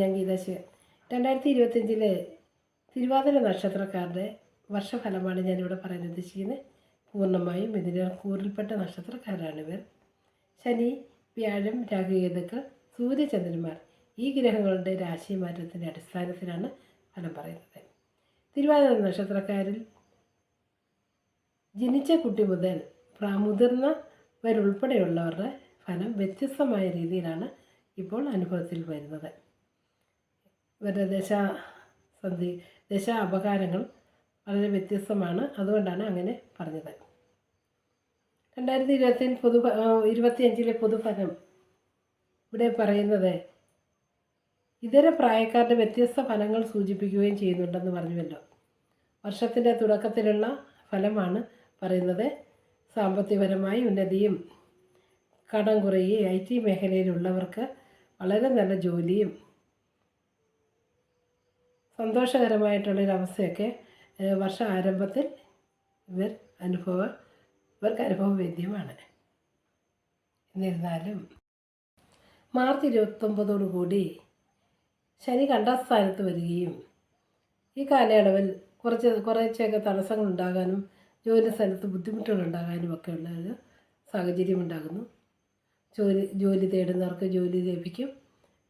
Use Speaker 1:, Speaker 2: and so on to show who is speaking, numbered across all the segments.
Speaker 1: ഞാൻ ഗീതാശിവൻ രണ്ടായിരത്തി ഇരുപത്തഞ്ചിലെ തിരുവാതിര നക്ഷത്രക്കാരുടെ വർഷഫലമാണ് ഞാനിവിടെ പറയാൻ ഉദ്ദേശിക്കുന്നത്. പൂർണമായും ഇതിന് കൂറിൽപ്പെട്ട നക്ഷത്രക്കാരാണ് ഇവർ. ശനി വ്യാഴം രാഹുകേതുക്കൾ സൂര്യചന്ദ്രന്മാർ. ഈ ഗ്രഹങ്ങളുടെ രാശിമാറ്റത്തിന്റെ അടിസ്ഥാനത്തിലാണ് ഫലം പറയുന്നത്. തിരുവാതിര നക്ഷത്രക്കാരിൽ ജനിച്ച കുട്ടി മുതൽ മുതിർന്നവരുൾപ്പെടെയുള്ളവരുടെ ഫലം വ്യത്യസ്തമായ രീതിയിലാണ് ഇപ്പോൾ അനുഭവത്തിൽ വരുന്നത്. ഇവരുടെ ദശ സന്ധി ദശ അപകാരങ്ങൾ വളരെ വ്യത്യസ്തമാണ്. അതുകൊണ്ടാണ് അങ്ങനെ പറഞ്ഞത്. രണ്ടായിരത്തി ഇരുപത്തി പൊതു ഇരുപത്തിയഞ്ചിലെ പൊതുഫലം ഇവിടെ പറയുന്നത് ഇതര പ്രായക്കാരുടെ വ്യത്യസ്ത ഫലങ്ങൾ സൂചിപ്പിക്കുകയും ചെയ്യുന്നുണ്ടെന്ന് പറഞ്ഞുവല്ലോ. വർഷത്തിന്റെ തുടക്കത്തിലുള്ള ഫലമാണ് പറയുന്നത്. സാമ്പത്തികപരമായി ഉന്നതിയും കടം കുറയുകയും ഐ ടി മേഖലയിലുള്ളവർക്ക് വളരെ നല്ല ജോലിയും സന്തോഷകരമായിട്ടുള്ളൊരവസ്ഥയൊക്കെ വർഷ ആരംഭത്തിൽ ഇവർ അനുഭവ ഇവർക്ക് അനുഭവവേദ്യമാണ് എന്നിരുന്നാലും മാർച്ച് ഇരുപത്തൊമ്പതോടുകൂടി ശനി കണ്ടസ്ഥാനത്ത് വരികയും ഈ കാലയളവിൽ കുറച്ച് കുറച്ചൊക്കെ തടസ്സങ്ങൾ ഉണ്ടാകാനും ജോലി സ്ഥലത്ത് ബുദ്ധിമുട്ടുകൾ ഉണ്ടാകാനും ഒക്കെ ഉള്ള ഒരു സാഹചര്യം ഉണ്ടാകുന്നു ജോലി ജോലി തേടുന്നവർക്ക് ജോലി ലഭിക്കും.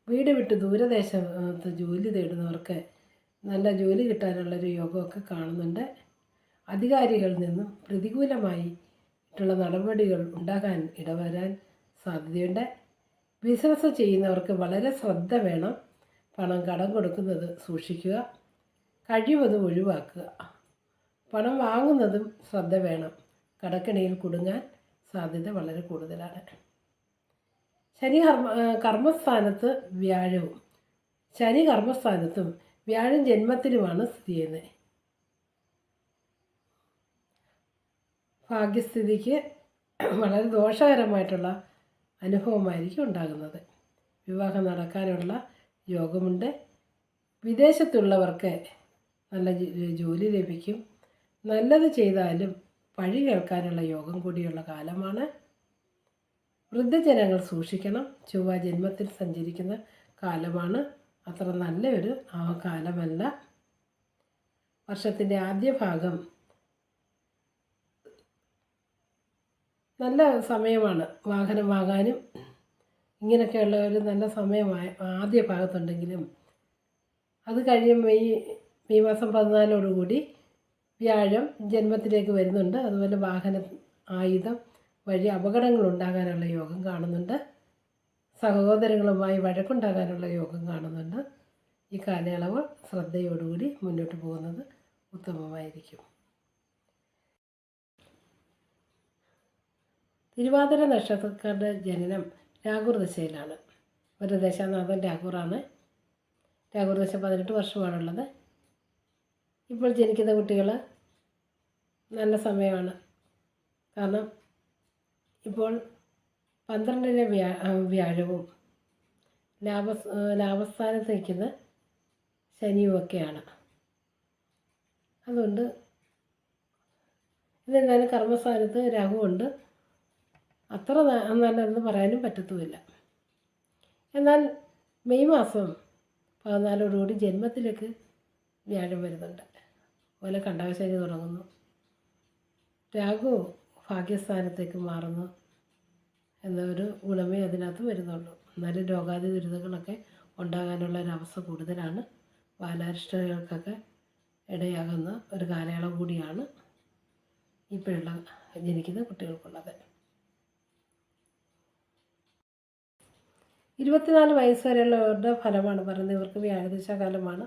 Speaker 1: വീട് വിട്ട് ദൂരദേശത്ത് ജോലി തേടുന്നവർക്ക് നല്ല ജോലി കിട്ടാനുള്ളൊരു യോഗമൊക്കെ കാണുന്നുണ്ട്. അധികാരികളിൽ നിന്നും പ്രതികൂലമായിട്ടുള്ള നടപടികൾ ഉണ്ടാകാൻ ഇടവരാൻ സാധ്യതയുണ്ട്. ബിസിനസ് ചെയ്യുന്നവർക്ക് വളരെ ശ്രദ്ധ വേണം. പണം കടം കൊടുക്കുന്നത് സൂക്ഷിക്കുക. കഴിവതും ഒഴിവാക്കുക. പണം വാങ്ങുന്നതും ശ്രദ്ധ വേണം. കടക്കിണിയിൽ കുടുങ്ങാൻ സാധ്യത വളരെ കൂടുതലാണ്. ശനി കർമ്മ കർമ്മസ്ഥാനത്ത് വ്യാഴവും. ശനി കർമ്മസ്ഥാനത്തും വ്യാഴം ജന്മത്തിലുമാണ് സ്ഥിതി ചെയ്യുന്നത്. ഭാഗ്യസ്ഥിതിക്ക് വളരെ ദോഷകരമായിട്ടുള്ള അനുഭവമായിരിക്കും ഉണ്ടാകുന്നത്. വിവാഹം നടക്കാനുള്ള യോഗമുണ്ട്. വിദേശത്തുള്ളവർക്ക് നല്ല ജോലി ലഭിക്കും. നല്ലത് ചെയ്താലും പഴി കേൾക്കാനുള്ള യോഗം കൂടിയുള്ള കാലമാണ്. വൃദ്ധജനങ്ങൾ സൂക്ഷിക്കണം. ചൊവ്വ ജന്മത്തിൽ സഞ്ചരിക്കുന്ന കാലമാണ്. അത്ര നല്ലൊരു കാലമല്ല വർഷത്തിന്റെ ആദ്യ ഭാഗം നല്ല സമയമാണ്. വാഹനം വാങ്ങാനും ഇങ്ങനെയൊക്കെയുള്ള ഒരു നല്ല സമയമായ ആദ്യ ഭാഗത്തുണ്ടെങ്കിലും അത് കഴിയുമ്പോൾ ഈ മെയ് മാസം പതിനാലോടുകൂടി വ്യാഴം ജന്മത്തിലേക്ക് വരുന്നുണ്ട്. അതുപോലെ വാഹന ആയുധം വഴി അപകടങ്ങൾ ഉണ്ടാകാനുള്ള യോഗം കാണുന്നുണ്ട്. സഹോദരങ്ങളുമായി വഴക്കുണ്ടാകാനുള്ള യോഗം കാണുന്നുണ്ട്. ഈ കാലയളവ് ശ്രദ്ധയോടുകൂടി മുന്നോട്ട് പോകുന്നത് ഉത്തമമായിരിക്കും. തിരുവാതിര നക്ഷത്രക്കാരുടെ ജനനം രാഹുർ ദശയിലാണ് ഒരു ദശാനാഥൻ രാഹുറാണ് രാഹുർ ദശ പതിനെട്ട് വർഷമാണുള്ളത്. ഇപ്പോൾ ജനിക്കുന്ന കുട്ടികൾ നല്ല സമയമാണ്. കാരണം ഇപ്പോൾ പന്ത്രണ്ടിലെ വ്യാ വ്യാഴവും. ലാഭ ലാഭസ്ഥാനത്ത് നിൽക്കുന്ന ശനിയുമൊക്കെയാണ്. അതുകൊണ്ട് ഇതെന്തായാലും കർമ്മസ്ഥാനത്ത് രാഹുവുണ്ട്. അത്ര നല്ലതെന്ന് പറയാനും പറ്റത്തുമില്ല. എന്നാൽ മെയ് മാസം പതിനാലോടുകൂടി ജന്മത്തിലേക്ക് വ്യാഴം വരുന്നുണ്ട്. അതുപോലെ കണ്ടകശനി തുടങ്ങുന്നു. രാഹു ഭാഗ്യസ്ഥാനത്തേക്ക് മാറുന്നു. എന്നൊരു ഗുണമേ അതിനകത്ത് വരുന്നുള്ളൂ. എന്നാലും രോഗാതി ദുരിതങ്ങളൊക്കെ ഉണ്ടാകാനുള്ള ഒരവസ്ഥ കൂടുതലാണ്. ബാലാരിഷ്ടകൾക്കൊക്കെ ഇടയാകുന്ന ഒരു കാലയളവ് കൂടിയാണ് ഇപ്പോഴുള്ള ജനിക്കുന്ന കുട്ടികൾക്കുള്ളത്. ഇരുപത്തിനാല് വയസ്സ് വരെയുള്ളവരുടെ ഫലമാണ് പറയുന്നത്. ഇവർക്ക് വ്യാഴദശ കാലമാണ്.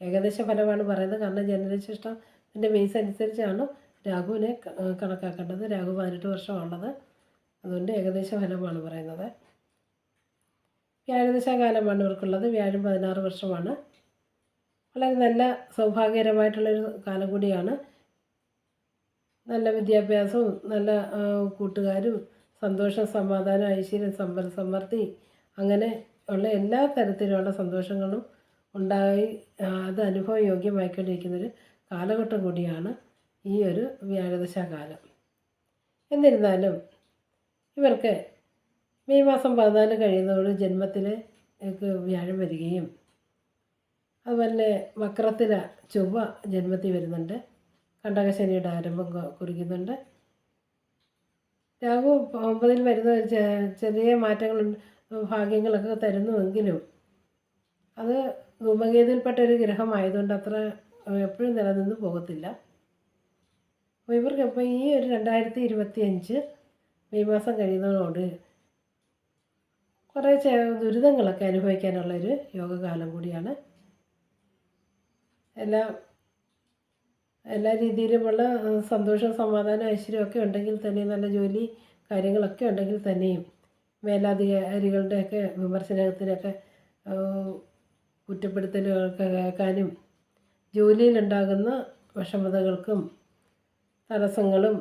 Speaker 1: ഏകദേശ ഫലമാണ് പറയുന്നത്. കാരണം ജനനശിഷ്ടത്തിന്റെ ബേസ് അനുസരിച്ചാണ് രാഹുവിനെ കണക്കാക്കേണ്ടത്. രാഹു പതിനെട്ട് വർഷമുള്ളത് അതുകൊണ്ട് ഏകദേശ ഫലമാണ് പറയുന്നത്. വ്യാഴദശ കാലമാണ് ഇവർക്കുള്ളത് വ്യാഴം പതിനാറ് വർഷമാണ്. വളരെ നല്ല സൗഭാഗ്യകരമായിട്ടുള്ളൊരു കാലം കൂടിയാണ്. നല്ല വിദ്യാഭ്യാസവും നല്ല കൂട്ടുകാരും സന്തോഷം സമാധാനം ഐശ്വര്യം സമ്പൽ സമൃദ്ധി അങ്ങനെ ഉള്ള എല്ലാ തരത്തിലുള്ള സന്തോഷങ്ങളും ഉണ്ടായി അത് അനുഭവയോഗ്യമായിക്കൊണ്ടിരിക്കുന്നൊരു കാലഘട്ടം കൂടിയാണ് ഈ ഒരു വ്യാഴദശ കാലം എന്നിരുന്നാലും ഇവർക്ക് മെയ് മാസം പതിനാല് കഴിയുന്നതോട് ജന്മത്തിൽ വ്യാഴം വരികയും അതുപോലെ വക്രത്തില ചൊവ്വ ജന്മത്തിൽ വരുന്നുണ്ട്. കണ്ടകശനിയുടെ ആരംഭം കുറിക്കുന്നുണ്ട്. രാഹു ഒമ്പതിൽ വരുന്ന ചെറിയ മാറ്റങ്ങളുണ്ട് ഭാഗ്യങ്ങളൊക്കെ തരുന്നുവെങ്കിലും അത് ധൂമകേതുവിൽപ്പെട്ട ഒരു ഗ്രഹമായതുകൊണ്ട് അത്ര എപ്പോഴും നിലനിന്ന് പോകത്തില്ല. അപ്പോൾ ഇവർക്ക് ഇപ്പോൾ ഈ ഒരു രണ്ടായിരത്തി ഇരുപത്തി അഞ്ച് മെയ് മാസം കഴിയുന്നതോട് കുറേ ദുരിതങ്ങളൊക്കെ അനുഭവിക്കാനുള്ളൊരു യോഗകാലം കൂടിയാണ്. എല്ലാ എല്ലാ രീതിയിലുമുള്ള സന്തോഷവും സന്തോഷം സമാധാനം ഐശ്വര്യമൊക്കെ ഉണ്ടെങ്കിൽ തന്നെ നല്ല ജോലി കാര്യങ്ങളൊക്കെ ഉണ്ടെങ്കിൽ തന്നെയും മേലാധികാരികളുടെയൊക്കെ വിമർശനത്തിനൊക്കെ കുറ്റപ്പെടുത്തലുകൾക്ക് കേൾക്കാനും ജോലിയിലുണ്ടാകുന്ന വിഷമതകൾക്കും തടസ്സങ്ങളും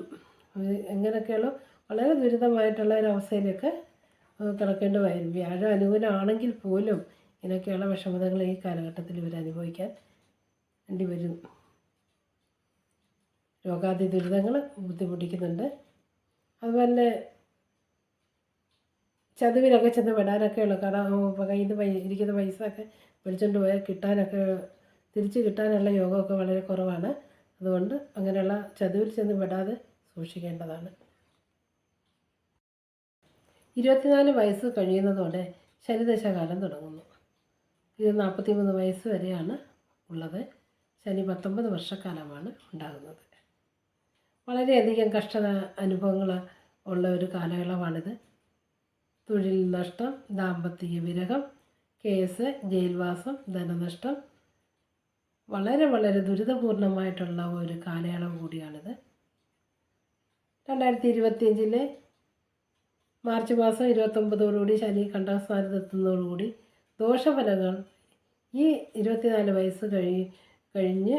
Speaker 1: ഏഹ്, ഇങ്ങനെയൊക്കെയുള്ള വളരെ ദുരിതമായിട്ടുള്ള ഒരവസ്ഥയിലൊക്കെ കിടക്കേണ്ടി വരും. വ്യാഴം അനുകൂലമാണെങ്കിൽ പോലും ഇങ്ങനെയൊക്കെയുള്ള വിഷമതകൾ ഈ കാലഘട്ടത്തിൽ ഇവർ അനുഭവിക്കാൻ വേണ്ടി വരും. രോഗാതി ദുരിതങ്ങൾ ബുദ്ധിമുട്ടിക്കുന്നുണ്ട്. അതുപോലെ ചതുവിലൊക്കെ ചെന്ന് വിടാനൊക്കെയുള്ള കട കയ്യിൽ നിന്ന് പൈ ഇരിക്കുന്ന പൈസ ഒക്കെ പിടിച്ചുകൊണ്ട് പോയാൽ കിട്ടാനൊക്കെ തിരിച്ച് കിട്ടാനുള്ള യോഗമൊക്കെ വളരെ കുറവാണ്. അതുകൊണ്ട് അങ്ങനെയുള്ള ചതുവിൽ ചെന്ന് വിടാതെ സൂക്ഷിക്കേണ്ടതാണ്. ഇരുപത്തിനാല് വയസ്സ് കഴിയുന്നതോടെ ശനിദശകാലം തുടങ്ങുന്നു. ഇത് നാൽപ്പത്തി മൂന്ന് വയസ്സ് വരെയാണ് ഉള്ളത്. ശനി പത്തൊമ്പത് വർഷക്കാലമാണ് ഉണ്ടാകുന്നത്. വളരെയധികം കഷ്ട അനുഭവങ്ങൾ ഉള്ള ഒരു കാലയളവാണിത്. തൊഴിൽ നഷ്ടം ദാമ്പത്യ വിരഹം കേസ് ജയിൽവാസം ധനനഷ്ടം വളരെ വളരെ ദുരിതപൂർണമായിട്ടുള്ള ഒരു കാലയളവ് കൂടിയാണിത്. രണ്ടായിരത്തി ഇരുപത്തിയഞ്ചിലെ മാർച്ച് മാസം ഇരുപത്തൊമ്പതോടുകൂടി ശനി കണ്ടസ്ഥാനത്തെത്തുന്നതോടുകൂടി ദോഷഫലങ്ങൾ ഈ ഇരുപത്തിനാല് വയസ്സ് കഴി കഴിഞ്ഞ്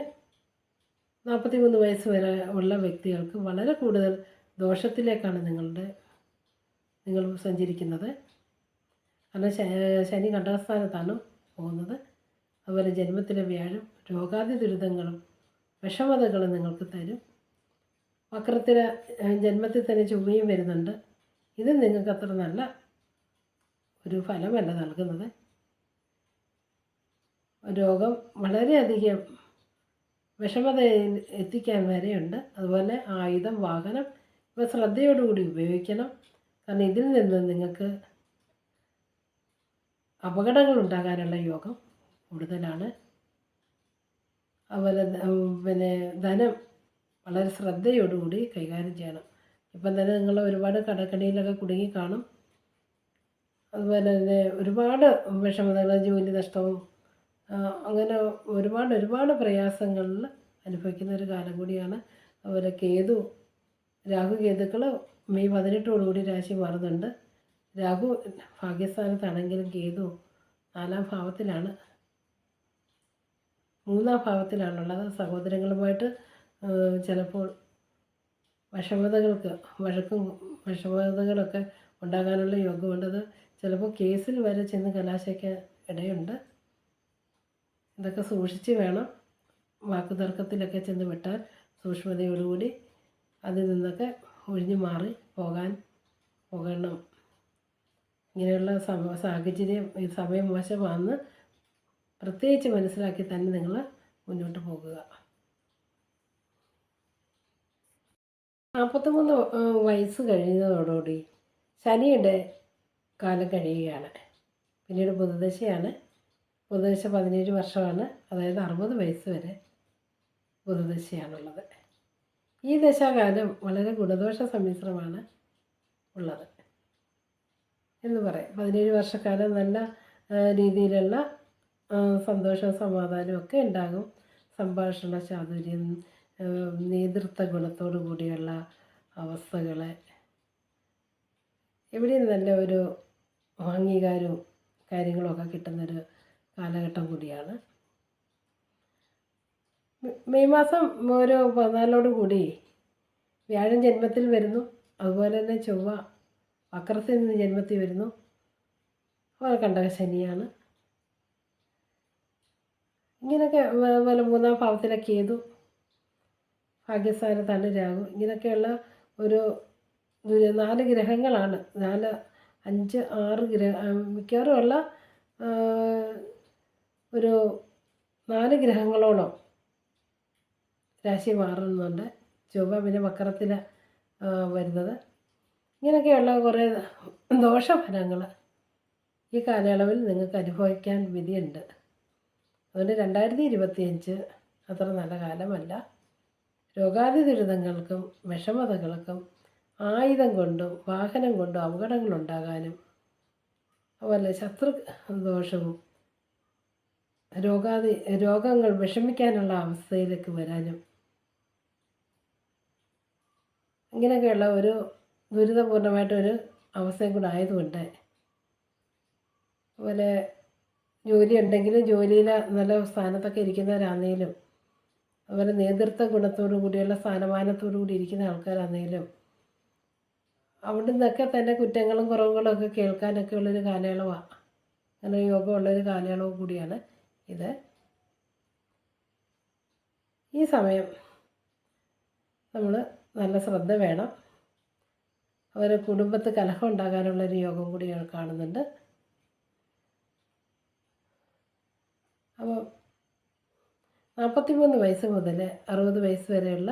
Speaker 1: നാൽപ്പത്തി മൂന്ന് വയസ്സ് വരെ ഉള്ള വ്യക്തികൾക്ക് വളരെ കൂടുതൽ ദോഷത്തിലേക്കാണ് നിങ്ങളുടെ നിങ്ങൾ സഞ്ചരിക്കുന്നത്. കാരണം ശനി കണ്ടാസ്ഥാനത്താണ് പോകുന്നത്. അതുപോലെ ജന്മത്തിലെ വ്യാഴം രോഗാദി ദുരിതങ്ങളും വിഷമതകളും നിങ്ങൾക്ക് തരും. വക്രത്തിലെ ജന്മത്തിൽ തന്നെ ചൊവ്വയും വരുന്നുണ്ട്. ഇത് നിങ്ങൾക്ക് അത്ര നല്ല ഒരു ഫലമല്ല നൽകുന്നത്. രോഗം വളരെയധികം വിഷമത എത്തിക്കാൻ വരെയുണ്ട്. അതുപോലെ ആയുധം വാഹനം ഇവ ശ്രദ്ധയോടുകൂടി ഉപയോഗിക്കണം. കാരണം ഇതിൽ നിന്ന് നിങ്ങൾക്ക് അപകടങ്ങൾ ഉണ്ടാകാനുള്ള യോഗം കൂടുതലാണ്. അതുപോലെ പിന്നെ ധനം വളരെ ശ്രദ്ധയോടുകൂടി കൈകാര്യം ചെയ്യണം. ഇപ്പം തന്നെ നിങ്ങൾ ഒരുപാട് കടക്കണിയിലൊക്കെ കുടുങ്ങി കാണും. അതുപോലെ തന്നെ ഒരുപാട് വിഷമതകൾ ജോലി നഷ്ടവും അങ്ങനെ ഒരുപാട് ഒരുപാട് പ്രയാസങ്ങളിൽ അനുഭവിക്കുന്ന ഒരു കാലം കൂടിയാണ്. അതുപോലെ കേതു രാഹു കേതുക്കൾ മെയ് പതിനെട്ടോടുകൂടി രാശി മാറുന്നുണ്ട്. രാഹു ഭാഗ്യസ്ഥാനത്താണെങ്കിലും കേതു നാലാം ഭാവത്തിലാണ്. മൂന്നാം ഭാവത്തിലാണുള്ളത്. സഹോദരങ്ങളുമായിട്ട് ചിലപ്പോൾ വിഷമതകൾക്ക് വഴക്കും വിഷമതകളൊക്കെ ഉണ്ടാകാനുള്ള യോഗമുണ്ടത് ചിലപ്പോൾ കേസിൽ വരെ ചെന്ന് കലാശയ്ക്ക് ഇടയുണ്ട്. ഇതൊക്കെ സൂക്ഷിച്ച് വേണം വാക്കുതർക്കത്തിലൊക്കെ ചെന്ന് വിട്ടാൽ സൂക്ഷ്മതയോടുകൂടി അതിൽ നിന്നൊക്കെ ഒഴിഞ്ഞു മാറി പോകാൻ പോകണം. ഇങ്ങനെയുള്ള സമ സാഹചര്യം ഈ സമയം മോശമാണെന്ന് പ്രത്യേകിച്ച് മനസ്സിലാക്കി തന്നെ നിങ്ങൾ മുന്നോട്ട് പോകുക. നാൽപ്പത്തിമൂന്ന് വയസ്സ് കഴിയുന്നതോടുകൂടി ശനിയുടെ കാലം കഴിയുകയാണ്. പിന്നീട് ബുധദശയാണ് ബുധദശ പതിനേഴ് വർഷമാണ്. അതായത് അറുപത് വയസ്സ് വരെ ബുധദശയാണുള്ളത് ഈ ദശാകാലം വളരെ ഗുണദോഷ സമ്മിശ്രമാണ് ഉള്ളത് എന്ന് പറയാം. പതിനേഴ് വർഷക്കാലം നല്ല രീതിയിലുള്ള സന്തോഷവും സമാധാനവും ഒക്കെ ഉണ്ടാകും. സംഭാഷണ ചാതുര്യം നേതൃത്വ ഗുണത്തോടു കൂടിയുള്ള അവസ്ഥകൾ എവിടെയും നല്ല ഒരു അംഗീകാരവും കാര്യങ്ങളൊക്കെ കിട്ടുന്നൊരു കാലഘട്ടം കൂടിയാണ്. മെയ് മാസം ഒരു പതിനാലോട് കൂടി വ്യാഴം ജന്മത്തിൽ വരുന്നു. അതുപോലെ തന്നെ ചൊവ്വ വക്രത്തിൽ നിന്ന് ജന്മത്തിൽ വരുന്നു. അതുപോലെ കണ്ടക ശനിയാണ്. ഇങ്ങനെയൊക്കെ വ- മൂന്നാം മൂന്നാം ഭാവത്തിലെ കേതു തന്നെ രാഹു. ഇങ്ങനെയൊക്കെയുള്ള ഒരു നാല് ഗ്രഹങ്ങളാണ്. നാല് അഞ്ച് ആറ് ഗ്രഹ മിക്കവാറും ഉള്ള ഒരു നാല് ഗ്രഹങ്ങളോളം രാശി മാറുന്നുണ്ട്. ചൊവ്വ പിന്നെ വക്രത്തിൽ വരുന്നത്. ഇങ്ങനെയൊക്കെയുള്ള കുറേ ദോഷഫലങ്ങൾ ഈ കാലയളവിൽ നിങ്ങൾക്ക് അനുഭവിക്കാൻ വിധിയുണ്ട്. അതുകൊണ്ട് രണ്ടായിരത്തി ഇരുപത്തിയഞ്ച് അത്ര നല്ല കാലമല്ല. രോഗാതി ദുരിതങ്ങൾക്കും വിഷമതകൾക്കും ആയുധം കൊണ്ടും വാഹനം കൊണ്ടും അപകടങ്ങളുണ്ടാകാനും അതുപോലെ ശത്രു ദോഷവും രോഗാതി രോഗങ്ങൾ വിഷമിക്കാനുള്ള അവസ്ഥയിലേക്ക് വരാനും ഇങ്ങനെയൊക്കെയുള്ള ഒരു ദുരിതപൂർണമായിട്ടൊരു അവസ്ഥയും കൂടെ ആയതുകൊണ്ട് അതുപോലെ ജോലി ഉണ്ടെങ്കിലും ജോലിയിൽ നല്ല സ്ഥാനത്തൊക്കെ ഇരിക്കുന്നവരാണെങ്കിലും അതുപോലെ നേതൃത്വ ഗുണത്തോടു കൂടിയുള്ള സ്ഥാനമാനത്തോടു കൂടി ഇരിക്കുന്ന ആൾക്കാരാണെങ്കിലും അവിടെ നിന്നൊക്കെ തന്നെ കുറ്റങ്ങളും കുറവുകളും ഒക്കെ കേൾക്കാനൊക്കെ ഉള്ളൊരു കാലയളവാണ് അങ്ങനെ യോഗമുള്ളൊരു കാലയളവ് കൂടിയാണ് ഇത്. ഈ സമയം നമ്മൾ നല്ല ശ്രദ്ധ വേണം. അവരെ കുടുംബത്ത് കലഹം ഉണ്ടാകാനുള്ളൊരു യോഗം കൂടി കാണുന്നുണ്ട്. അപ്പോൾ നാൽപ്പത്തിമൂന്ന് വയസ്സ് മുതൽ അറുപത് വയസ്സ് വരെയുള്ള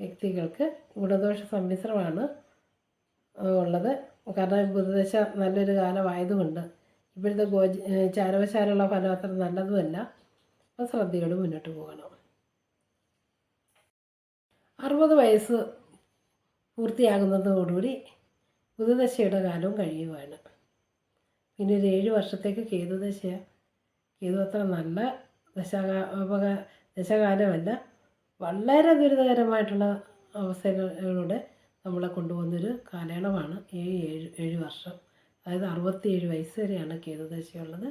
Speaker 1: വ്യക്തികൾക്ക് ഗുണദോഷ സമ്മിശ്രമാണ് ഉള്ളത്. കാരണം ബുധദശ നല്ലൊരു കാലമായതുകൊണ്ട് ഇപ്പോഴത്തെ ഗോജ ചാരവശാലുള്ള ഫലം അത്ര നല്ലതുമല്ല. അപ്പോൾ ശ്രദ്ധയോട് മുന്നോട്ട് പോകണം. അറുപത് വയസ്സ് പൂർത്തിയാകുന്നതോടുകൂടി ബുധദശയുടെ കാലവും കഴിയുവാണ്. പിന്നെ ഒരു ഏഴ് വർഷത്തേക്ക് കേതുദശ കേതു അത്ര നല്ല ദശാകാപക ദശകാലമല്ല വളരെ ദുരിതകരമായിട്ടുള്ള അവസ്ഥകളിലൂടെ നമ്മളെ കൊണ്ടുപോകുന്നൊരു കാലയളവാണ് ഈ ഏഴ് ഏഴ് വർഷം. അതായത് അറുപത്തിയേഴ് വയസ്സ് വരെയാണ് കേതുദശയുള്ളത്.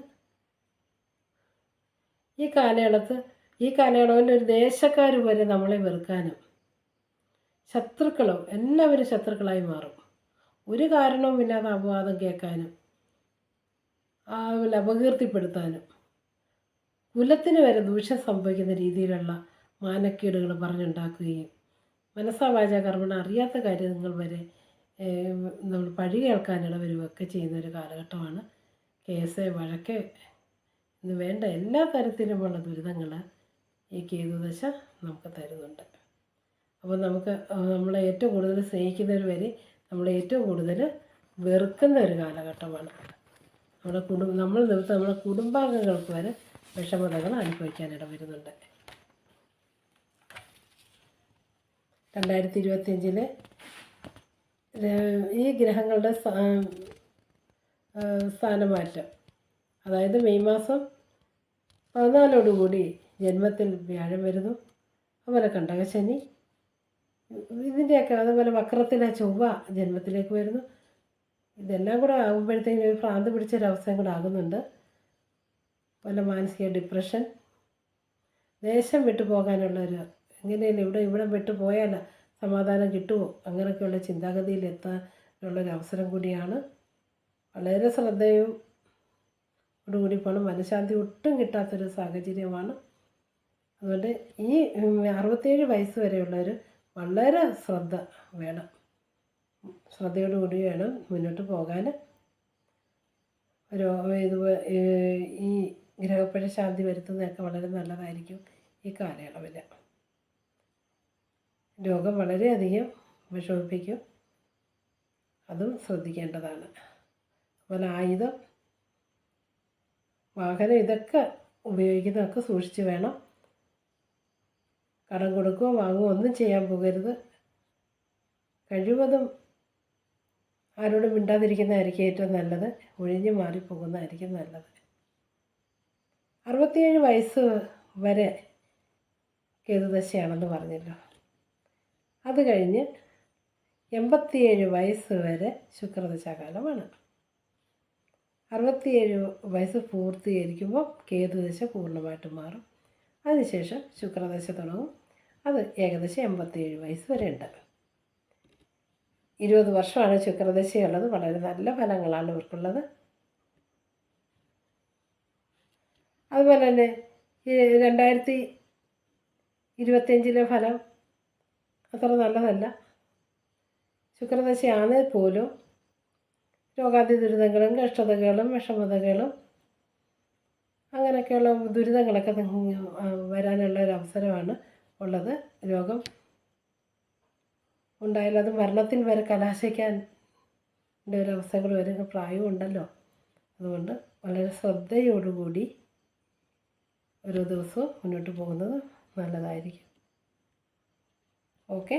Speaker 1: ഈ കാലയളത്ത് ഈ കാലയളവിൽ ഒരു ദേശക്കാർ വരെ നമ്മളെ വെറുക്കാനും ശത്രുക്കളും എല്ലാവരും ശത്രുക്കളായി മാറും. ഒരു കാരണവും ഇല്ലാതെ അപവാദം കേൾക്കാനും അപകീർത്തിപ്പെടുത്താനും കുലത്തിന് വരെ ദൂഷ്യം സംഭവിക്കുന്ന രീതിയിലുള്ള മാനക്കേടുകൾ പറഞ്ഞുണ്ടാക്കുകയും മനസ്സാവാച കർമ്മണ അറിയാത്ത കാര്യങ്ങൾ വരെ നമ്മൾ പഴി കേൾക്കാനുള്ള വരുമൊക്കെ ചെയ്യുന്ന ഒരു കാലഘട്ടമാണ്. കേസ് വഴക്ക് ഇന്ന് വേണ്ട എല്ലാ തരത്തിലുമുള്ള ദുരിതങ്ങൾ ഈ കേതുദശ നമുക്ക് തരുന്നുണ്ട്. അപ്പോൾ നമുക്ക് നമ്മളെ ഏറ്റവും കൂടുതൽ സ്നേഹിക്കുന്നവർ വരെ നമ്മളെ ഏറ്റവും കൂടുതൽ വെറുക്കുന്ന ഒരു കാലഘട്ടമാണ്. നമ്മുടെ കുടുംബ നമ്മൾ നിമിത്തം നമ്മുടെ കുടുംബാംഗങ്ങൾക്ക് വരെ വിഷമതകൾ അനുഭവിക്കാനിട വരുന്നുണ്ട്. രണ്ടായിരത്തി ഇരുപത്തിയഞ്ചിൽ ഈ ഗ്രഹങ്ങളുടെ സ്ഥാനമാറ്റം അതായത് മെയ് മാസം പതിനാലോടുകൂടി ജന്മത്തിൽ വ്യാഴം വരുന്നു അതുപോലെ കണ്ടകശനി ഇതിന്റെയൊക്കെ അതുപോലെ വക്രത്തിലെ ചൊവ്വ ജന്മത്തിലേക്ക് വരുന്നു. ഇതെല്ലാം കൂടെ ആകുമ്പോഴത്തേക്കും ഒരു ഭ്രാന്ത് പിടിച്ചൊരവസ്ഥയും കൂടെ ആകുന്നുണ്ട്. വല്ല മാനസിക ഡിപ്രഷൻ ദേശം വിട്ടു പോകാനുള്ളൊരു എങ്ങനെയല്ല ഇവിടെ ഇവിടെ വിട്ടു പോയാൽ സമാധാനം കിട്ടുമോ? അങ്ങനെയൊക്കെയുള്ള ചിന്താഗതിയിൽ എത്താനുള്ളൊരു അവസരം കൂടിയാണ്. വളരെ ശ്രദ്ധയും കൂടി പോകണം മനഃശാന്തി ഒട്ടും കിട്ടാത്തൊരു സാഹചര്യമാണ്. അതുകൊണ്ട് ഈ അറുപത്തേഴ് വയസ്സ് വരെയുള്ളവർ വളരെ ശ്രദ്ധ വേണം. ശ്രദ്ധയോടുകൂടി വേണം മുന്നോട്ട് പോകാൻ. ഒരു ഇത് ഈ ഗ്രഹപ്പഴ ശാന്തി വരുത്തുന്നതൊക്കെ വളരെ നല്ലതായിരിക്കും ഈ കാലയളവിൽ. രോഗം വളരെയധികം വിഷമിപ്പിക്കും അതും ശ്രദ്ധിക്കേണ്ടതാണ്. അതുപോലെ ആയുധം വാഹനം ഇതൊക്കെ ഉപയോഗിക്കുന്നതൊക്കെ സൂക്ഷിച്ച് വേണം. കടം കൊടുക്കുകയോ വാങ്ങുകയോ ഒന്നും ചെയ്യാൻ പോകരുത്. കഴിവതും ആരോടും മിണ്ടാതിരിക്കുന്നതായിരിക്കും ഏറ്റവും നല്ലത്. ഒഴിഞ്ഞു മാറിപ്പോകുന്നതായിരിക്കും നല്ലത്. അറുപത്തിയേഴ് വയസ്സ് വരെ കേതുദശയാണെന്ന് പറഞ്ഞല്ലോ. അത് കഴിഞ്ഞ് എൺപത്തിയേഴ് വയസ്സ് വരെ ശുക്രദശാകാലമാണ്. അറുപത്തിയേഴ് വയസ്സ് പൂർത്തീകരിക്കുമ്പോൾ കേതുദശ പൂർണമായിട്ട് മാറും. അതിനുശേഷം ശുക്രദശ തുടങ്ങും. അത് ഏകദേശം എൺപത്തിയേഴ് വയസ്സ് വരെ ഉണ്ട്. ഇരുപത് വർഷമാണ് ശുക്രദശയുള്ളത്. വളരെ നല്ല ഫലങ്ങളാണ് ഇവർക്കുള്ളത്. അതുപോലെ തന്നെ ഈ രണ്ടായിരത്തി ഇരുപത്തിയഞ്ചിലെ ഫലം അത്ര നല്ലതല്ല. ശുക്രദശയാണ് പോലും രോഗാതി ദുരിതങ്ങളും കഷ്ടതകളും വിഷമതകളും അങ്ങനെ അങ്ങനെയൊക്കെയുള്ള ദുരിതങ്ങളൊക്കെ വരാനുള്ള ഒരു അവസരമാണ് ഉള്ളത്. രോഗം ഉണ്ടായാൽ അത് മരണത്തിൽ വരെ കലാശിക്കാൻ ഒരു അവസ്ഥകൾ വരെ പ്രായവും ഉണ്ടല്ലോ അതുകൊണ്ട് വളരെ ശ്രദ്ധയോടുകൂടി ഓരോ ദിവസവും മുന്നോട്ട് പോകുന്നത് നല്ലതായിരിക്കും. ഓക്കെ?